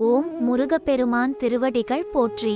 ஓம் முருகப்பெருமான் திருவடிகள் போற்றி.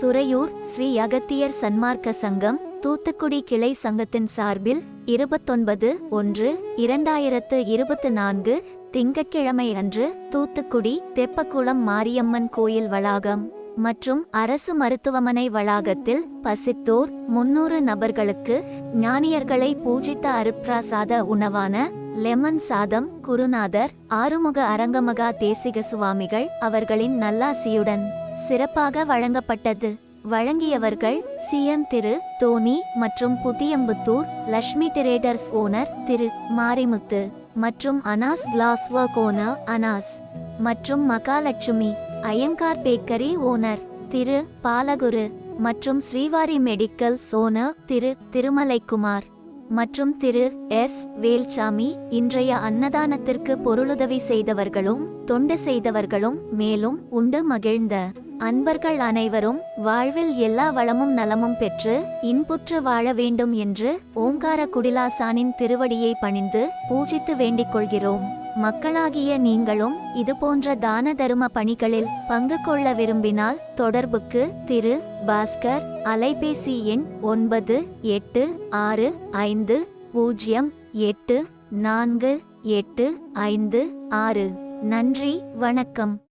துறையூர் ஸ்ரீ அகத்தியர் சன்மார்க்க சங்கம் தூத்துக்குடி கிளை சங்கத்தின் சார்பில் இருபத்தொன்பது ஒன்று இரண்டாயிரத்து இருபத்து நான்கு திங்கட்கிழமை அன்று தூத்துக்குடி தெப்பக்குளம் மாரியம்மன் கோயில் வளாகம் மற்றும் அரசு மருத்துவமனை வளாகத்தில் பசித்தோர் முன்னூறு நபர்களுக்கு ஞானியர்களை பூஜித்த அருப்பிராசாத உணவான லெமன் சாதம் குருநாதர் ஆறுமுக அரங்கமகா தேசிக சுவாமிகள் அவர்களின் நல்லாசியுடன் சிறப்பாக வழங்கப்பட்டது. வழங்கியவர்கள் சிஎம் திரு. தோனி மற்றும் புதியம்புத்தூர் லக்ஷ்மி டிரேடர்ஸ் ஓனர் திரு. மாரிமுத்து மற்றும் Anas glass work owner Anas மற்றும் மகாலட்சுமி ஐயங்கார் பேக்கரி ஓனர் திரு. பாலகுரு மற்றும் ஸ்ரீவாரி மெடிக்கல் சோனர் திரு. திருமலைக்குமார். மற்றும் திரு எஸ். வேல்சாமி இன்றைய அன்னதானத்திற்கு பொருளுதவி செய்தவர்களும் தொண்டு செய்தவர்களும் மேலும் உண்டு மகிழ்ந்த அன்பர்கள் அனைவரும் வாழ்வில் எல்லா வளமும் நலமும் பெற்று இன்புற்று வாழ வேண்டும் என்று ஓங்கார குடிலாசானின் திருவடியை பணிந்து பூஜித்து வேண்டிக் கொள்கிறோம். மக்களாகிய நீங்களும் இதுபோன்ற தான தரும பணிகளில் பங்கு கொள்ள விரும்பினால் தொடர்புக்கு திரு. பாஸ்கர் அலைபேசி எண் ஒன்பது எட்டு ஆறு ஐந்து பூஜ்ஜியம் எட்டு நான்கு எட்டு ஐந்து ஆறு. நன்றி வணக்கம்.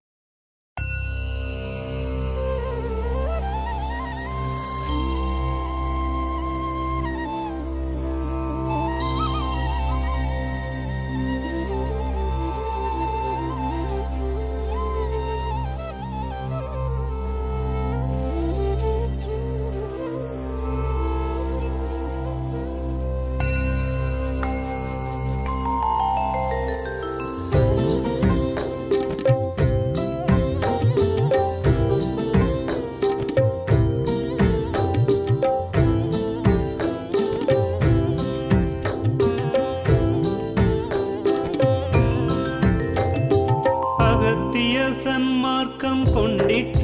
சன்மார்க்கம் கொண்டிட்ட